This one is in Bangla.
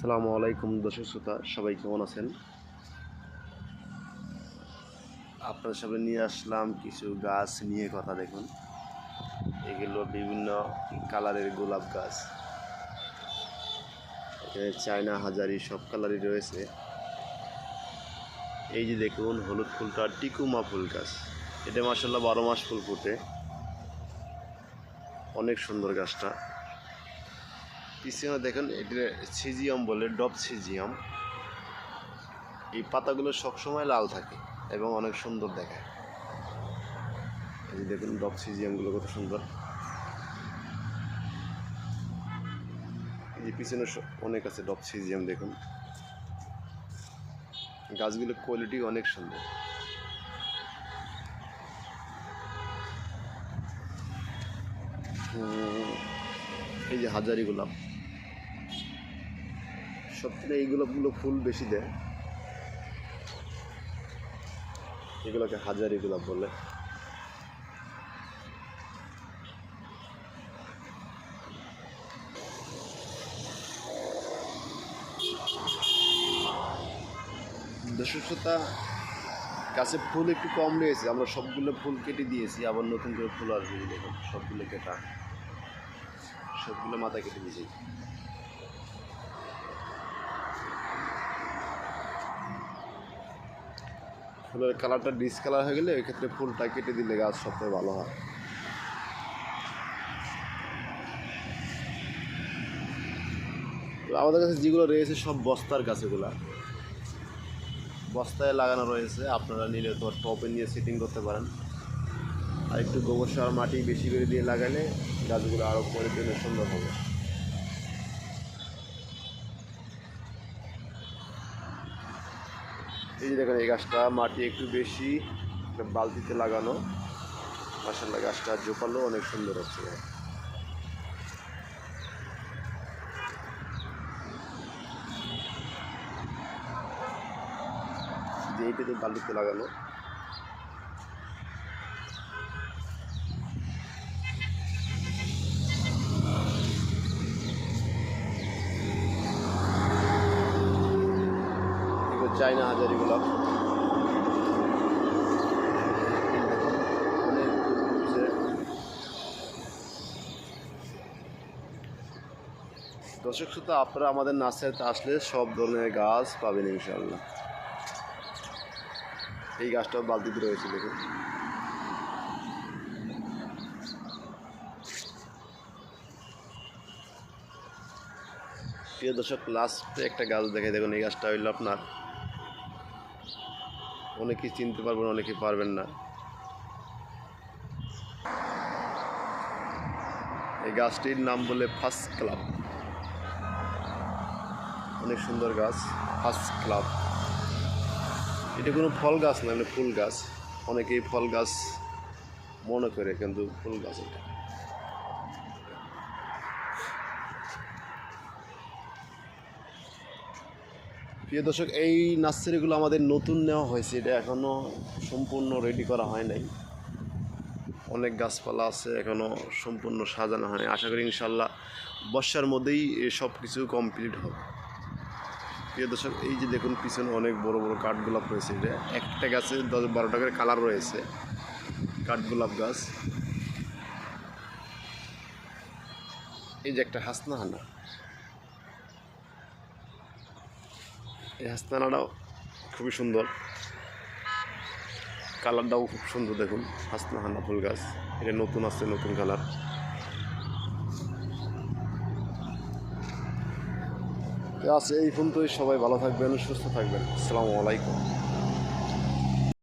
আসসালামু আলাইকুম দর্শক শ্রোতা, সবাই কেমন আছেন? আপনার সামনে নিয়ে আসলাম কিছু গাছ নিয়ে কথা দেখুন। এগুলো বিভিন্ন কালারের গোলাপ গাছ। এখানে চায়না হাজারি সব কালারই রয়েছে। এই যে দেখুন, হলুদ ফুলটা টিকুমা ফুল গাছ। এটা মাসাল্লাহ বারো মাস ফুল ফুটে। অনেক সুন্দর গাছটা। পিছনে দেখেন এটা সিজিয়াম বলে ডব সিজিয়াম। এই পাতাগুলো সবসময় লাল থাকে এবং অনেক সুন্দর দেখায়। এই দেখুন ডব সিজিয়ামগুলো কত সুন্দর। এই পিছনে অনেক আছে ডব সিজিয়াম দেখুন। গাছগুলোর কোয়ালিটি অনেক সুন্দর। হুম, এই যে হাজারি গোলাপ। সবথেকে এই গোলাপগুলো ফুল বেশি দেয়। এগুলোকে হাজারি গোলাপ বলে। শ্রোতা, গাছে ফুল একটু কম রয়েছে, আমরা সবগুলো ফুল কেটে দিয়েছি, আবার নতুন করে ফুল আসবে, দেখুন, সবগুলো কেটা। সবগুলো মাথা কেটে দিয়েছি। ফুলের কালারটা ডিসকালার হয়ে গেলে এক্ষেত্রে ফুলটা কেটে দিলে গাছ সবথেকে ভালো হয়। আমাদের কাছে যেগুলো রয়েছে সব বস্তার গাছগুলা। বস্তায় লাগানো রয়েছে, আপনারা নিলে তো টপে নিয়ে সেটিং করতে পারেন। আর একটু গোবর সার, মাটি বেশি করে দিয়ে লাগালে গাছগুলো আরও করে জন্য সুন্দর হবে। এই দেখেন এই গাছটা, মাটি একটু বেশি বালতিতে লাগানো। মাসাল্লাহ গাছটা জোপালো, অনেক সুন্দর হচ্ছে। যে এইটাতে বালতিতে লাগানো। এগুলো চাইনা হাজারি গোলাপ অনেক দর্শক শ্রোতা, আপনারা আমাদের নার্সারিতে আসলে সব ধরনের গাছ পাবেন ইনশাল্লাহ এই গাছটাও বালতিতে রয়েছে, দেখুন। প্রিয় দর্শক লাস্টে একটা গাছ দেখে দেখুন, এই গাছটা হইল আপনার অনেকেই চিনতে পারবেন অনেকেই পারবেন না। এই গাছটির নাম বলে ফার্স্ট ক্লাব। অনেক সুন্দর গাছ, ফার্স্ট ক্লাব। এটা কোনো ফল গাছ না, এটা ফুল গাছ। অনেকেই ফল গাছ মনে করে, কিন্তু ফুল গাছ এটা। প্রিয় দর্শক, এই নার্সারিগুলো আমাদের নতুন নেওয়া হয়েছে। এটা এখনও সম্পূর্ণ রেডি করা হয় নাই। অনেক গাছপালা আছে এখনও সম্পূর্ণ সাজানো হয়নি আশা করি ইনশাল্লাহ বর্ষার মধ্যেই সব কিছু কমপ্লিট হবে। প্রিয় দর্শক, এই যে দেখুন, পিছনে অনেক বড় বড় কাঠগোলাপ রয়েছে। এটা একটা গাছে দশ বারো টাকার কালার রয়েছে, কাঠগোলাপ গাছ। এই যে একটা হাসনাহানা। এই হাসনাহানাটাও খুবই সুন্দর। কালারটাও খুব সুন্দর দেখুন হাসনাহানা ফুল গাছ। এটা নতুন আসছে, নতুন কালার। আছে, এই ফোন তো সবাই ভালো থাকবেন, সুস্থ থাকবেন। আসসালামু আলাইকুম।